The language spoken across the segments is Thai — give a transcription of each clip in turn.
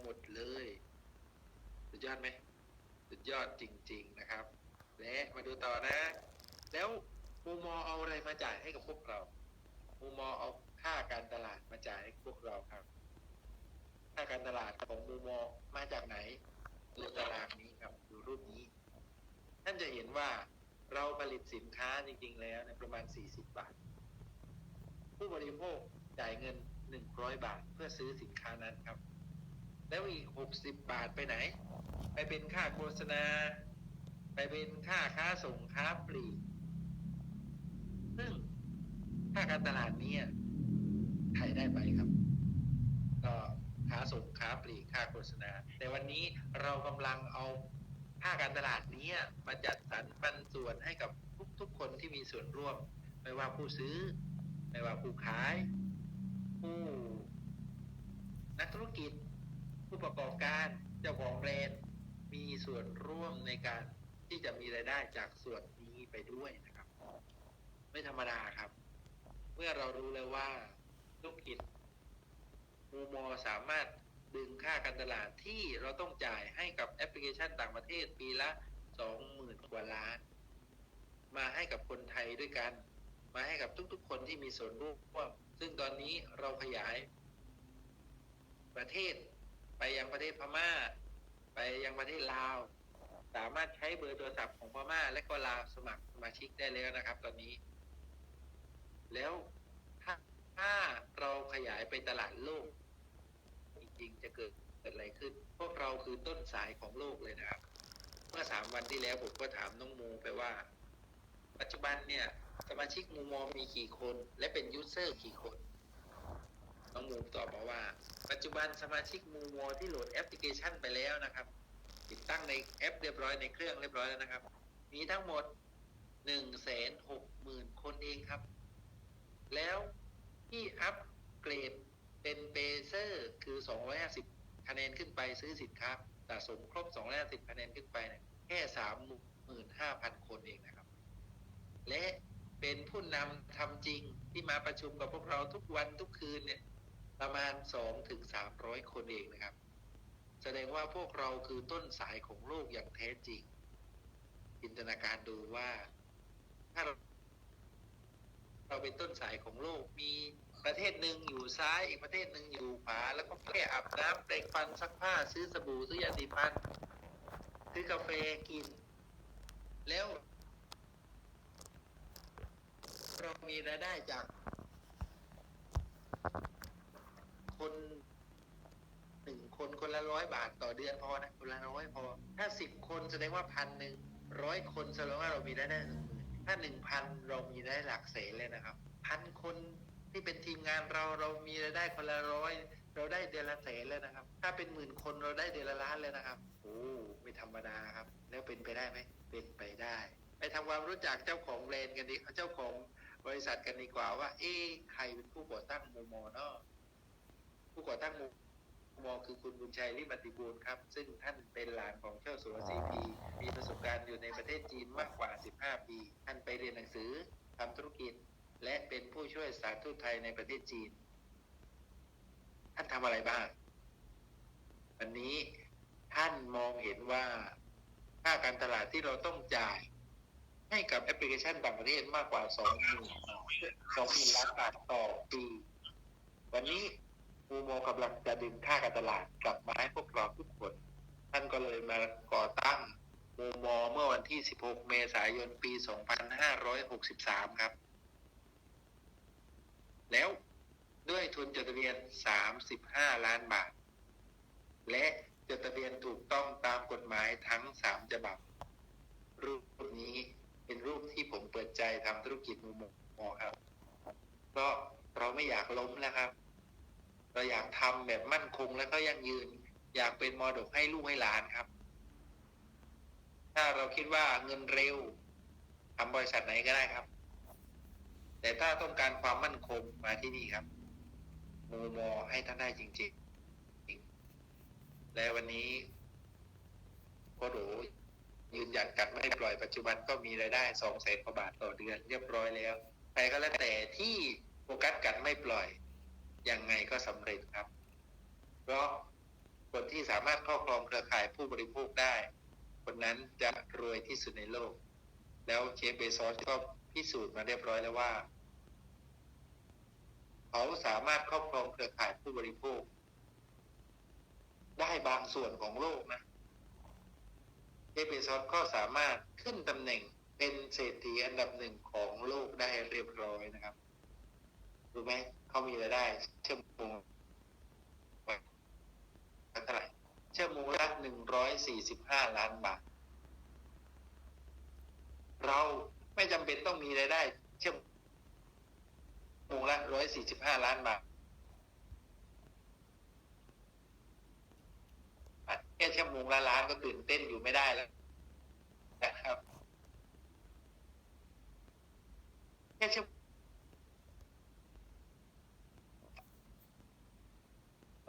หมดเลย สุดยอดไหมสุดยอดจริง ๆนะครับ และมาดูต่อนะ แล้วมูมอเอาอะไรมาจ่ายให้กับพวกเรามูมอเอาค่าการตลาดมาจ่ายให้พวกเราครับ ค่าการตลาดของมูมอมาจากไหนดูตารางนี้ครับดูรูปนี้ท่านจะเห็นว่าเราผลิตสินค้าจริง ๆ แล้วในประมาณ 40 บาท ผู้บริโภคจ่ายเงิน 100 บาทเพื่อซื้อสินค้านั้นครับ แล้วอีก60บบาทไปไหน ไปเป็นค่าโฆษณา ไปเป็นค่าค้าส่งค้าปลีกซึ่งค่าการตลาดนี้ใครได้ไปครับ ก็ค้าส่งค้าปลีกค่าโฆษณา แต่วันนี้เรากำลังเอาค่าการตลาดนี้มาจัดสรรปันส่วนให้กับทุกๆคนที่มีส่วนร่วม ไม่ว่าผู้ซื้อ ไม่ว่าผู้ขาย ผู้นักธุรกิจ ผู้ประกอบการเจ้าของแบรนด์มีส่วนร่วมในการที่จะมีรายได้จากส่วนนี้ไปด้วยนะครับ ไม่ธรรมดาครับ เมื่อเรารู้แล้วว่าธุรกิจมูมอสามารถดึงค่าการตลาดที่เราต้องจ่ายให้กับแอปพลิเคชันต่างประเทศปีละสองหมื่นกว่าล้าน มาให้กับคนไทยด้วยกัน มาให้กับทุกๆ คนที่มีส่วนร่วมซึ่งตอนนี้เราขยาย ประเทศ ไปยังประเทศพม่า ไปยังประเทศลาว สามารถใช้เบอร์โทรศัพท์ของพม่า และก็ลาวสมัครสมาชิกได้แล้วนะครับ ตอนนี้ แล้วถ้าถ้าเราขยายไปตลาดโลก จริงๆจะเกิดเกิดอะไรขึ้น พวกเราคือต้นสายของโลกเลยนะครับ เมื่อสามวันที่แล้วผมก็ถามน้องมูไปว่า ปัจจุบันเนี่ย สมาชิกมูมอมีกี่คน และเป็นยูเซอร์กี่คน น้องมูตอบมาว่า ปัจจุบันสมาชิกมูมอที่โหลดแอปพลิเคชันไปแล้วนะครับ ติดตั้งในแอปเรียบร้อยในเครื่องเรียบร้อยแล้วนะครับ มีทั้งหมดหนึ่งแสนหกหมื่นคนเองครับ แล้วที่อัปเกรดเป็นเบเซอร์คือ 250 คะแนนขึ้นไปซื้อสินค้าสะสมครบ 250 คะแนนขึ้นไปเนี่ยแค่ 35,000 คนเองนะครับ และเป็นผู้นำทำจริงที่มาประชุมกับพวกเราทุกวันทุกคืนเนี่ย ประมาณ2-300ถึง300คนเองนะครับ แสดงว่าพวกเราคือต้นสายของโลกอย่างแท้จริง จินตนาการดูว่าถ้าเราเราเป็นต้นสายของโลกมีประเทศหนึ่งอยู่ซ้ายอีกประเทศหนึ่งอยู่ขวาแล้วก็แค่อาบน้ำแปรงฟันซักผ้าซื้อสบู่ซื้อยาสีฟันซื้อกาแฟกิน แล้ว เรามีรายได้จาก คนหนึ่งคนคนละร้อยบาทต่อเดือนพอนะคนละร้อยพอ ถ้าสิบคนแสดงว่าพันหนึ่งร้อยคนแสดงว่าเรามีรายได้หนึ่งหมื่นถ้าหนึ่งพันเรามีได้หลักแสนเลยนะครับพันคนที่เป็นทีมงานเราเรามีรายได้คนละร้อยเราได้เดือนละแสนเลยนะครับ ถ้าเป็นหมื่นคนเราได้เดือนละล้านเลยนะครับโอ้ไม่ธรรมดาครับ แล้วเป็นไปได้ไหมเป็นไปได้ ไปทำความรู้จักเจ้าของแบรนด์กันดีเจ้าของบริษัทกันดีกว่าว่า เอ๊ใครเป็นผู้ก่อตั้งโมโมเนาะ ผู้ก่อตั้งโมมองคือคุณบุญชัยริบัติบูรณ์ครับ ซึ่งท่านเป็นหลานของเจ้าสัวซีพีมีประสบการณ์อยู่ในประเทศจีนมากกว่า 15 ปี ท่านไปเรียนหนังสือทำธุรกิจ และเป็นผู้ช่วยสถารทูตไทยในประเทศจีน ท่านทำอะไรบ้างวันนี้ท่านมองเห็นว่าค่าการตลาดที่เราต้องจ่าย ให้กับแอปพลิเคชันต่างประเทศมากกว่า2 0 0 0 0 0ล้านบาทต่อปี วันนี้ มูโมกำลังจะดึงค่าการตลาดกลับมาให้พวกเราทุกคน ท่านก็เลยมาก่อตั้งมูโมเมื่อวันที่ 16 เมษายน ปี 2563 ครับ แล้วด้วยทุนจดทะเบียน 35 ล้านบาท และจดทะเบียนถูกต้องตามกฎหมายทั้ง 3 ฉบับ รูปนี้เป็นรูปที่ผมเปิดใจทำธุรกิจมูโมครับเพราะเราไม่อยากล้มแล้วครับ เราอยากทำแบบมั่นคงและก็ยั่งยืน อยากเป็นมรดกให้ลูกให้หลานครับ ถ้าเราคิดว่าเงินเร็วทำบริษัทไหนก็ได้ครับ แต่ถ้าต้องการความมั่นคงมาที่นี่ครับมูมอให้ท่านได้จริงๆ และวันนี้โคโดยืนยันกัดไม่ปล่อยปัจจุบันก็มีรายได้สองแสนกว่าบาทต่อเดือน เรียบร้อยแล้ว ใครก็แล้วแต่ที่โฟกัสกัดไม่ปล่อย ยังไงก็สำเร็จครับ เพราะคนที่สามารถครอบครองเครือข่ายผู้บริโภคได้ คนนั้นจะรวยที่สุดในโลก แล้วเจฟเบซอสก็พิสูจน์มาเรียบร้อยแล้วว่า เขาสามารถครอบครองเครือข่ายผู้บริโภค ได้บางส่วนของโลกนะเจฟเบซอสก็สามารถขึ้นตำแหน่งเป็นเศรษฐีอันดับหนึ่งของโลกได้เรียบร้อยนะครับรู้ไหม เขามีรายได้เชั่วโมงเท่าไหร่เชั่วโมงละหนึ่งร้อยสี่สิบห้าล้านบาท เราไม่จำเป็นต้องมีรายได้ เชั่วโมงละร้อยสี่สิบห้าล้านบาทแค่ชั่วโมงละล้านก็ตื่นเต้นอยู่ไม่ได้แล้วนะครับแค่ชั่ว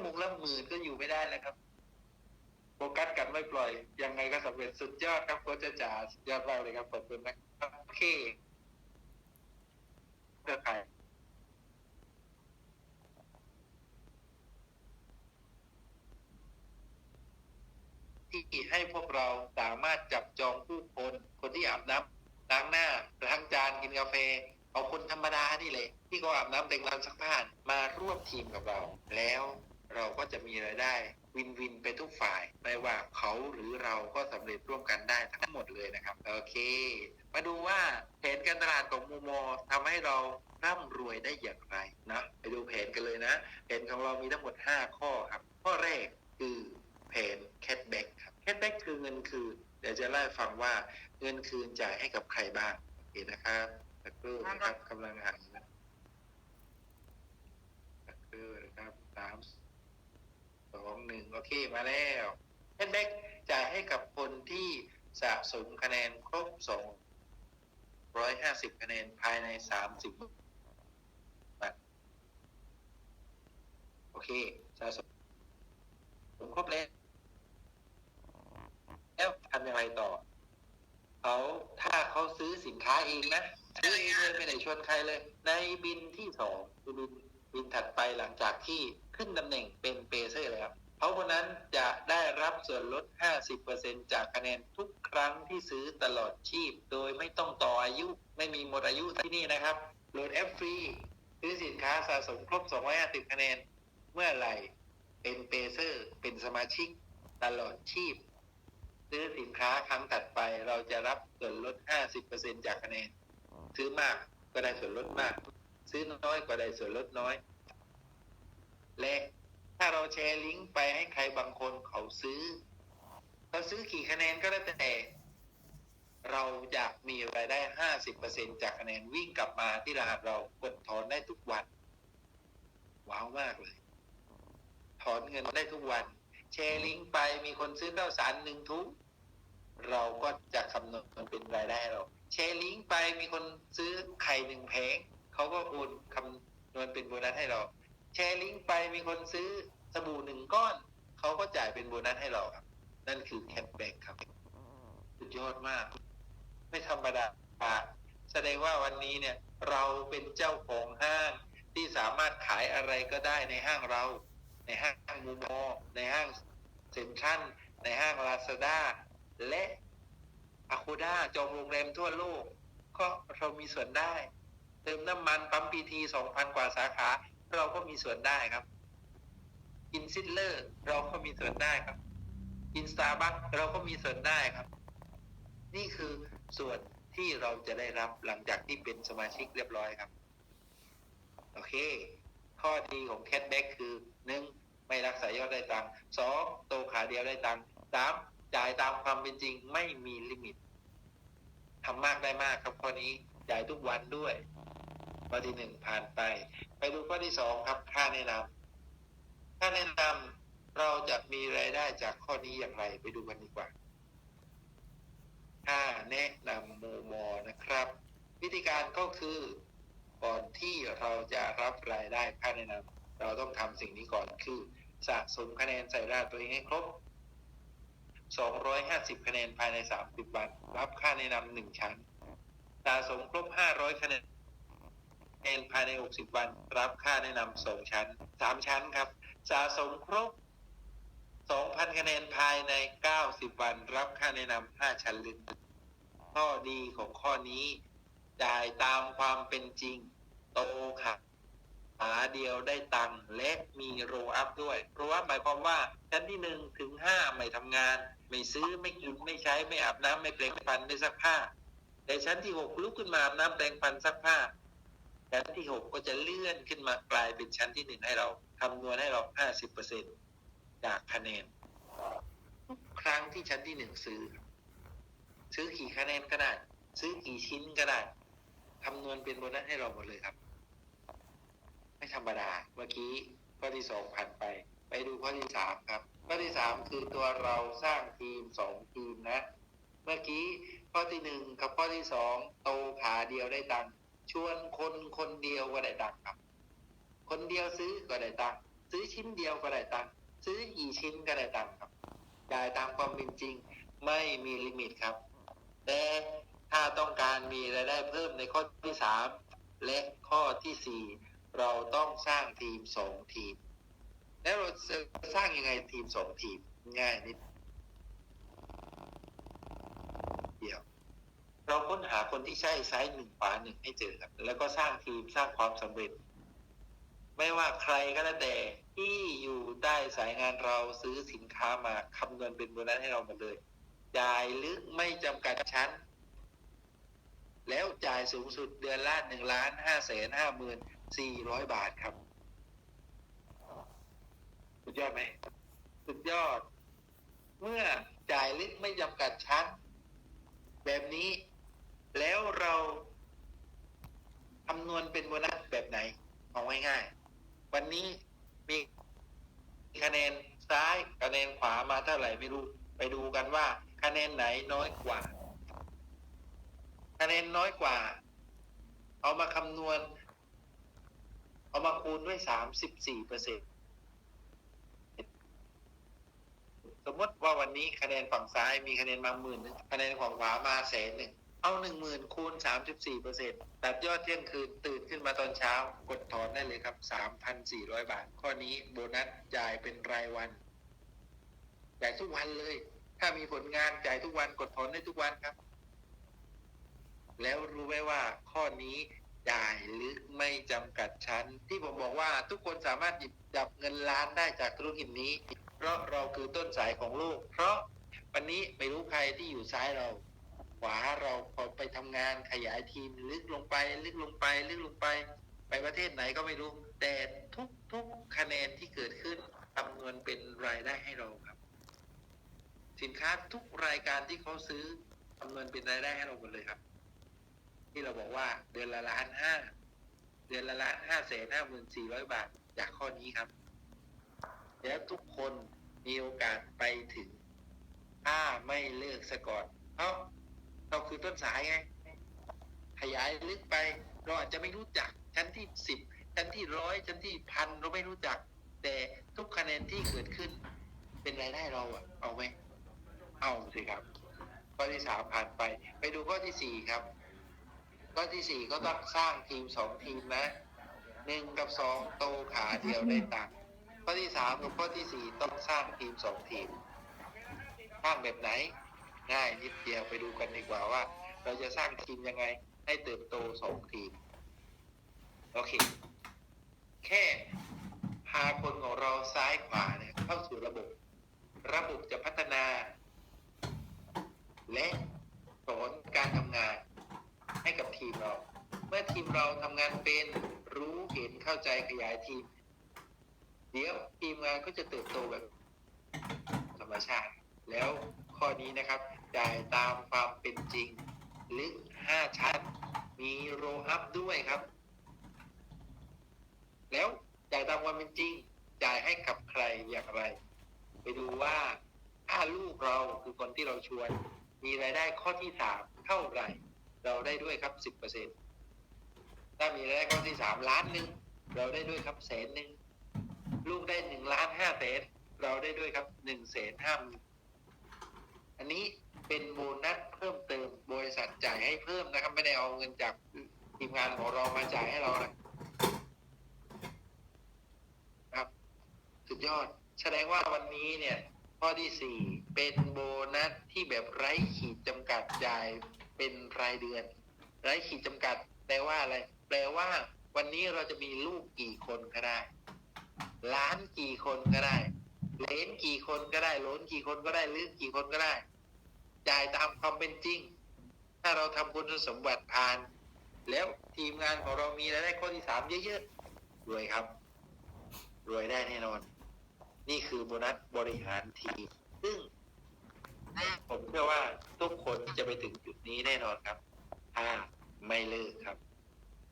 โมงละ หมื่นก็อยู่ไม่ได้แล้วครับโฟกัสกันไม่ปล่อย ยังไงก็สำเร็จสุดยอดครับโค้ชจ๋าสุดยอดมากเลยครับขอบคุณนะครับโอเคเครือข่ายที่ให้พวกเราสามารถจับจองผู้คน คนที่อาบน้ำล้างหน้าล้างจานกินกาแฟ เอาคนธรรมดานี่เลย ที่เขาอาบน้ำแต่งร้านซักผ้ามาร่วมทีมกับเรา แล้ว เราก็จะมีรายได้วินวินไปทุกฝ่าย ไม่ว่าเขาหรือเราก็สำเร็จร่วมกันได้ทั้งหมดเลยนะครับ โอเค มาดูว่าแผนการตลาดของมูมอทำให้เราร่ำรวยได้อย่างไรนะไปดูแผนกันเลยนะแผนของเรามีทั้งหมด 5 ข้อครับ ข้อแรกคือแผนแคทแบ็กครับแคทแบ็กคือเงินคืนเดี๋ยวจะเล่าให้ฟังว่าเงินคืนจ่ายให้กับใครบ้างโอเคนะครับสักครู่นะครับกำลังอ่านนะสักครู่นะครับสามส องหนึ่งโอเคมาแล้วแคทแบ็กจ่ายให้กับคนที่สะสมคะแนนครบสองร้อยห้าสิบคะแนนภายในสามสิบวันโอเคสะสมครบแล้วแล้วทำอย่างไรต่อเขาถ้าเขาซื้อสินค้าเองนะซื้อเองเลยไม่ได้ชวนใครเลย ในบินที่สองคือบินบินถัดไปหลังจากที่ขึ้นตำแหน่งเป็นเปเซอร์แล้ว เขาคนนั้นจะได้รับส่วนลด 50%จากคะแนนทุกครั้งที่ซื้อตลอดชีพ โดยไม่ต้องต่ออายุไม่มีหมดอายุที่นี่นะครับโหลดแอปฟรีซื้อสินค้าสะสมครบ 250 คะแนน เมื่อไหร่เป็นเปเซอร์เป็นสมาชิกตลอดชีพ ซื้อสินค้าครั้งถัดไปเราจะรับส่วนลด 50%จากคะแนน ซื้อมากก็ได้ส่วนลดมาก ซื้อน้อยก็ได้ส่วนลดน้อย และ ถ้าเราแชร์ลิงก์ไปให้ใครบางคนเขาซื้อเราซื้อกี่คะแนนก็แล้แต่ เราจะมีรายได้50%จากคะแนนวิ่งกลับมาที่รหัสเรากดถอนได้ทุกวัน ว้าวมากเลย ถอนเงินได้ทุกวัน แชร์ลิงก์ไปมีคนซื้อข้าวสารหนึ่งทุกเราก็จะคำนวณมันเป็นรายได้เรา แชร์ลิงก์ไปมีคนซื้อไข่หนึ่งแผงเขาก็โอนคำนวณเป็นโบนัสให้เรา แชร์ลิงก์ไปมีคนซื้อสบู่หนึ่งก้อน เขาก็จ่ายเป็นโบนัสให้เราครับ นั่นคือแคปแบ็กครับ สุดยอดมาก ไม่ธรรมดา แสดงว่าวันนี้เนี่ย เราเป็นเจ้าของห้างที่สามารถขายอะไรก็ได้ในห้างเรา ในห้างมูมอในห้างเซ็นทรัลในห้างลาซาด้าและอาคูด้าจองโรงแรมทั่วโลก ก็เรามีส่วนได้ เติมน้ำมันปั๊มพีทีสองพันกว่าสาขา เราก็มีส่วนได้ครับ กินซิดเลอร์เราก็มีส่วนได้ครับ กินสตาร์บัคเราก็มีส่วนได้ครับ นี่คือส่วนที่เราจะได้รับหลังจากที่เป็นสมาชิกเรียบร้อยครับ โอเค ข้อดีของแคทแบ็กคือหนึ่งไม่รักษายอดได้ตังค์สองโตขาเดียวได้ตังค์สามจ่ายตามความเป็นจริงไม่มีลิมิตทำมากได้มากครับข้อนี้จ่ายทุกวันด้วยข้อที่หนึ่งผ่านไป ไปดูข้อที่สองครับค่าแนะนำค่าแนะนำเราจะมีรายได้จากข้อนี้อย่างไรไปดูกันดีกว่าค่าแนะนำโมมอนะครับ วิธีการก็คือก่อนที่เราจะรับรายได้ค่าแนะนำเราต้องทำสิ่งนี้ก่อนคือ สะสมคะแนนใส่รหัสตัวเองให้ครบ 250 คะแนนภายใน 30 วัน รับค่าแนะนำหนึ่งชั้น สะสมครบ 500 คะแนน ภายใน 60 วัน รับค่าแนะนำสองชั้น3ชั้นครับ สะสมครบคะแนนภายใน 90 วัน รับค่าแนะนำ5ชั้นลึกข้อดีของข้อนี้จ่ายตามความเป็นจริง โตค่ะหาเดียวได้ตังค์และมีโรอัพด้วยโรอัพหมายความว่า ชั้นที่หนึ่งถึงห้าไม่ทำงาน ไม่ซื้อไม่กินไม่ใช้ไม่อาบน้ำไม่แปรงฟันไม่ซักผ้า แต่ชั้นที่หกลุกขึ้นมาอาบน้ำแปรงฟันซักผ้า ชั้นที่หกก็จะเลื่อนขึ้นมากลายเป็นชั้นที่หนึ่งให้เราคำนวณให้เราห้าสิบเปอร์เซ็นจากคะแนนทุกครั้งที่ชั้นที่หนึ่งซื้อ ซื้อกี่คะแนนก็ได้ ซื้อกี่ชิ้นก็ได้คำนวณเป็นโบนัสให้เราหมดเลยครับ ไม่ธรรมดาเมื่อกี้ข้อที่สองผ่านไป ไปดูข้อที่สามครับ ข้อที่สามคือตัวเราสร้างทีมสองทีมนะ เมื่อกี้ข้อที่หนึ่งกับข้อที่สองโตขาเดียวได้ตังค์ ชวนคนคนเดียวก็ได้ตังค์ครับ คนเดียวซื้อก็ได้ตังค์ซื้อชิ้นเดียวก็ได้ตังค์ซื้อกี่ชิ้นก็ได้ตังค์ครับจ่ายตามความเป็นจริง ไม่มีลิมิตครับ แต่ถ้าต้องการมีรายได้เพิ่มในข้อที่สามและข้อที่สี่เราต้องสร้างทีมสองทีม แล้วเราจะสร้างยังไงทีมสองทีมง่ายนิดยว เราค้นหาคนที่ใช่ไซส์หนึ่งขวาหนึ่งให้เจอครับ แล้วก็สร้างทีมสร้างความสำเร็จ ไม่ว่าใครก็แล้วแต่ที่อยู่ใต้สายงานเราซื้อสินค้ามาคำนวณเป็นโบนัสให้เราหมดเลยจ่ายลึกไม่จำกัดชั้น แล้วจ่ายสูงสุดเดือนละหนึ่งล้านห้าแสนห้าหมื่นสี่ร้อยบาทครับ สุดยอดไหมสุดยอด เมื่อจ่ายลึกไม่จำกัดชั้น แบบนี้ แล้วเราคำนวณเป็นโบนัสแบบไหนเอาง่ายๆวันนี้มีคะแนนซ้ายคะแนนขวามาเท่าไหร่ไม่รู้ ไปดูกันว่า คะแนนไหนน้อยกว่า คะแนนน้อยกว่า เอามาคำนวณ เอามาคูณด้วยสามสิบสี่เปอร์เซ็นตสมมติว่าวันนี้คะแนนฝั่งซ้ายมีคะแนนมาหมื่นคะแนนฝั่งขวามาแสนหนึ่ง เอาหนึ่งหมื่นคูณสามสิบสี่เปอร์เซ็นตัดยอดเที่ยงคืนตื่นขึ้นมาตอนเช้า กดถอนได้เลยครับสามพันสี่ร้อยบาท ข้อนี้โบนัสจ่ายเป็นรายวันจ่ายทุกวันเลย ถ้ามีผลงานจ่ายทุกวันกดถอนได้ทุกวันครับ แล้วรู้ไหมว่าข้อนี้จ่ายลึกไม่จำกัดชั้น ที่ผมบอกว่าทุกคนสามารถหยิบจับเงินล้านได้จากธุรกิจนี้ เพราะเราคือต้นสายของโลกเพราะวันนี้ไม่รู้ใครที่อยู่ซ้ายเรา วาเราพอไปทำงานขยายทีมลึกลงไป ลึกลงไป ลึกลงไป ไปประเทศไหนก็ไม่รู้ แต่ทุกทุกคะแนนที่เกิดขึ้นคำนวณเป็นรายได้ให้เราครับ สินค้าทุกรายการที่เขาซื้อคำนวณเป็นรายได้ให้เราหมดเลยครับ ที่เราบอกว่าเดือนละล้านห้าเดือนละล้านห้าแสนห้าหมื่นสี่ร้อยบาทจากข้อนี้ครับ แล้วทุกคนมีโอกาสไปถึงถ้าไม่เลิกซะก่อนเพราะ เราคือต้นสายไงขยายลึกไป เราอาจจะไม่รู้จักชั้นที่สิบชั้นที่ร้อยชั้นที่พันเราไม่รู้จัก แต่ทุกคะแนนที่เกิดขึ้น เป็นรายได้เราอะเอาไหมเอาสิครับข้อที่สามผ่านไป ไปดูข้อที่สี่ครับ ข้อที่สี่ก็ต้องสร้างทีมสองทีมนะหนึ่งกับสองโตขาเดียวได้ตังค์ข้อที่สามกับข้อที่สี่ต้องสร้างทีมสองทีมสร้างแบบไหน ง่ายนิดเดียวไปดูกันดีกว่าว่า เราจะสร้างทีมยังไงให้เติบโตสองทีม โอเค แค่พาคนของเราซ้ายขวาเนี่ยเข้าสู่ระบบ ระบบจะพัฒนา และสอนการทำงานให้กับทีมเรา เมื่อทีมเราทำงานเป็นรู้เห็นเข้าใจขยายทีม เดี๋ยวทีมงานก็จะเติบโตแบบธรรมชาติ แล้วข้อนี้นะครับ จ่ายตามความเป็นจริง ลึก 5 ชั้น มีโรอัพด้วยครับ แล้วจ่ายตามความเป็นจริง จ่ายให้กับใครอย่างไร ไปดูว่าถ้าลูกเราคือคนที่เราชวน มีรายได้ข้อที่สามเท่าไหร่ เราได้ด้วยครับสิบเปอร์เซ็นถ้ามีรายได้ข้อที่สามล้านหนึ่งเราได้ด้วยครับแสนหนึ่งลูกได้หนึ่งล้านห้าแสนเราได้ด้วยครับหนึ่งแสนห้าหมื่นอันนี้ เป็นโบนัสเพิ่มเติมบริษัทจ่ายให้เพิ่มนะครับ ไม่ได้เอาเงินจากทีมงานของเรามาจ่ายให้เรานะครับ สุดยอด แสดงว่าวันนี้เนี่ย ข้อที่สี่เป็นโบนัสที่แบบไร้ขีดจำกัดจ่ายเป็นรายเดือน ไร้ขีดจำกัดแปลว่าอะไร แปลว่า วันนี้เราจะมีลูกกี่คนก็ได้ ล้านกี่คนก็ได้เลนกี่คนก็ได้โหลนกี่คนก็ได้หรือกี่คนก็ได้ ตามความเป็นจริง ถ้าเราทำคุณสมบัติผ่าน แล้วทีมงานของเรามีรายได้ข้อที่สามเยอะๆรวยครับ รวยได้แน่นอน นี่คือโบนัสบริหารทีมซึ่งผมเชื่อว่าทุกคนจะไปถึงจุดนี้แน่นอนครับถ้าไม่เลิกครับ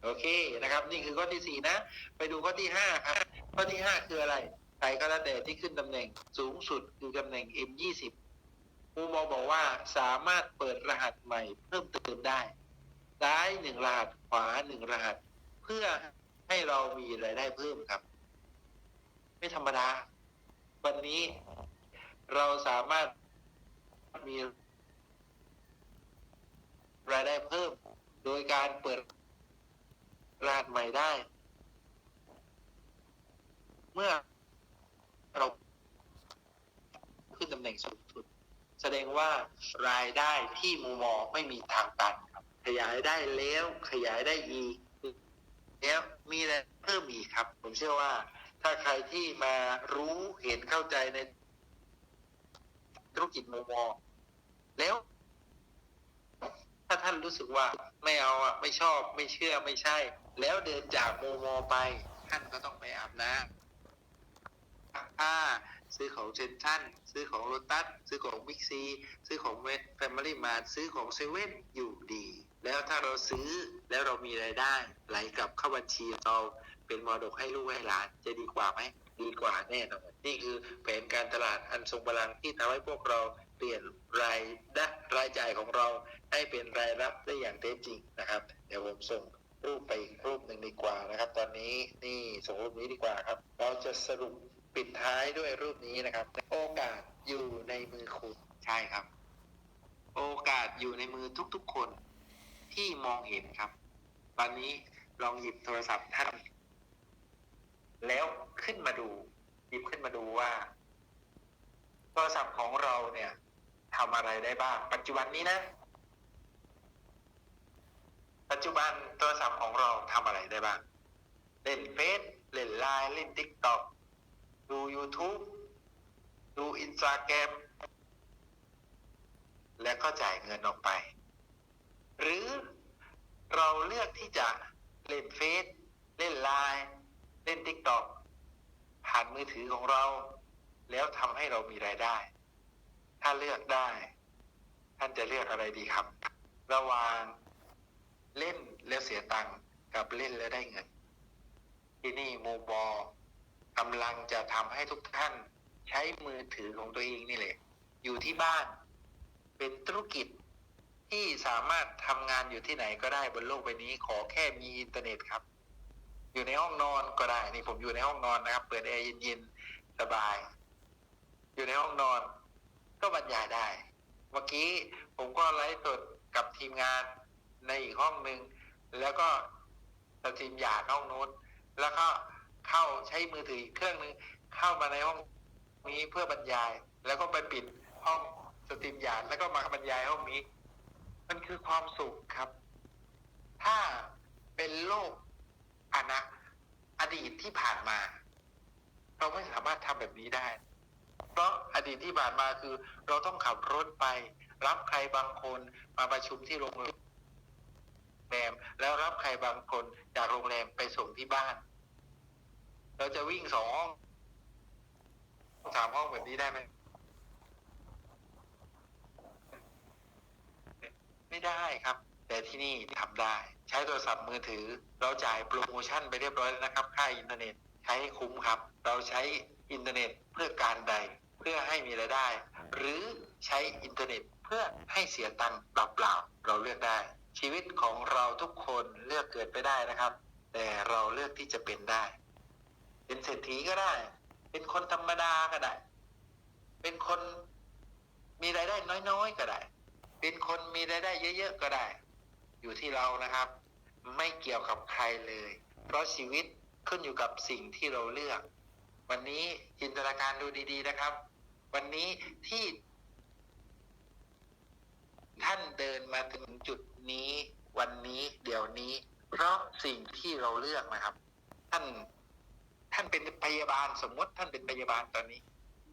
โอเคนะครับ นี่คือข้อที่สี่นะ ไปดูข้อที่ห้าครับ ข้อที่ห้าคืออะไรใครก็แล้วแต่ที่ขึ้นตำแหน่งสูงสุดคือตำแหน่ง M20 มูมอบอกว่าสามารถเปิดรหัสใหม่ เพิ่มเติมได้ ซ้ายหนึ่งรหัสขวาหนึ่งรหัส เพื่อให้เรามีรายได้เพิ่มครับ ไม่ธรรมดา วันนี้เราสามารถมีรายได้เพิ่ม โดยการเปิดรหัสใหม่ได้ เมื่อเราขึ้นตำแหน่งสูงสุด แสดงว่ารายได้ที่มูมอไม่มีทางตันครับ ขยายได้แล้วขยายได้อีกแล้วมีอะไรเพิ่มอีกครับ ผมเชื่อว่า ถ้าใครที่มารู้เห็นเข้าใจในธุรกิจมูมอแล้ว ถ้าท่านรู้สึกว่าไม่เอาอะไม่ชอบไม่เชื่อไม่ใช่ แล้วเดินจากมูมอไป ท่านก็ต้องไปอาบน้ำซักผ้า ซื้อของเซนทันซื้อของโ o ตัสซื้อของบิ๊กซีซื้อของแฟมิลี่มาซื้อของเซเว่นอยู่ดี แล้วถ้าเราซื้อแล้วเรามีรายได้ไหลกลับเข้าบัญชีเราเป็นมรดกให้ลูกให้หลานจะดีกว่าไหมดีกว่าแน่นอนนี่คือแผนการตลาดอันทรงพลังที่ทำให้พวกเราเปลี่ยนรายได้รายจ่ายของเราให้เป็นรายรับได้อย่างแท้จริงนะครับ เดี๋ยวผมส่งรูปไปอีกรูปหนึ่งดีกว่านะครับ ตอนนี้นี่ส่งรูปนี้ดีกว่าครับ เราจะสรุป ปิดท้ายด้วยรูปนี้นะครับ โอกาสอยู่ในมือคุณใช่ครับ โอกาสอยู่ในมือทุกๆคนที่มองเห็นครับ ตอนนี้ลองหยิบโทรศัพท์ท่านแล้วขึ้นมาดู หยิบขึ้นมาดูว่า โทรศัพท์ของเราเนี่ยทำอะไรได้บ้าง ปัจจุบันนี้นะ ปัจจุบันโทรศัพท์ของเราทำอะไรได้บ้าง เล่นเฟซเล่นไลน์เล่นทิกตอก ดู YouTube ดูอินสตาแกรมและก็จ่ายเงินออกไป หรือเราเลือกที่จะเล่นเฟซเล่นไลน์เล่นทิกตอกผ่านมือถือของเรา แล้วทำให้เรามีรายได้ ถ้าเลือกได้ ท่านจะเลือกอะไรดีครับ ระหว่างเล่นแล้วเสียตังค์กับเล่นแล้วได้เงิน ที่นี่โมบอ กำลังจะทำให้ทุกท่านใช้มือถือของตัวเองนี่แหละอยู่ที่บ้าน เป็นธุรกิจที่สามารถทำงานอยู่ที่ไหนก็ได้บนโลกใบนี้ ขอแค่มีอินเทอร์เน็ตครับ อยู่ในห้องนอนก็ได้นี่ผมอยู่ในห้องนอนนะครับ เปิดแอร์เย็นๆสบาย อยู่ในห้องนอน ก็บรรยายได้ เมื่อกี้ผมก็ไลฟ์สดกับทีมงานในอีกห้องหนึ่งแล้วก็สตรีมหยาดห้องนู้นแล้วก็ เข้าใช้มือถืออีกเครื่องหนึ่งเข้ามาในห้องนี้เพื่อบรรยาย แล้วก็ไปปิดห้องสตรีมยาดแล้วก็มาบรรยายห้องนี้ มันคือความสุขครับ ถ้าเป็นโลกอนาอดีตที่ผ่านมา เราไม่สามารถทำแบบนี้ได้ เพราะอดีตที่ผ่านมาคือ เราต้องขับรถไป รับใครบางคนมาประชุมที่โรงแรม แล้วรับใครบางคนจากโรงแรมไปส่งที่บ้าน เราจะวิ่งสองห้องสามห้องแบบนี้ได้ไหมไม่ได้ครับ แต่ที่นี่ทำได้ ใช้โทรศัพท์มือถือ เราจ่ายโปรโมชั่นไปเรียบร้อยแล้วนะครับ ค่าอินเทอร์เน็ตใช้ให้คุ้มครับ เราใช้อินเทอร์เน็ตเพื่อการใด เพื่อให้มีรายได้ หรือใช้อินเทอร์เน็ตเพื่อให้เสียตังค์เปล่าๆเราเลือกได้ ชีวิตของเราทุกคนเลือกเกิดไปได้นะครับ แต่เราเลือกที่จะเป็นได้ เป็นเศรษฐีก็ได้ เป็นคนธรรมดาก็ได้ เป็นคนมีรายได้น้อยๆก็ได้ เป็นคนมีรายได้เยอะๆก็ได้ อยู่ที่เรานะครับ ไม่เกี่ยวกับใครเลย เพราะชีวิตขึ้นอยู่กับสิ่งที่เราเลือก วันนี้จินตนาการดูดี ๆ นะครับ วันนี้ที่ ท่านเดินมาถึงจุดนี้ วันนี้ เดี๋ยวนี้ เพราะสิ่งที่เราเลือกนะครับ ท่าน ท่านเป็นพยาบาลสมมติท่านเป็นพยาบาลตอนนี้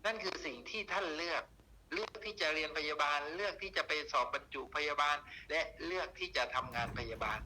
นั่นคือสิ่งที่ท่านเลือก เลือกที่จะเรียนพยาบาล เลือกที่จะไปสอบบรรจุพยาบาล และเลือกที่จะทำงานพยาบาล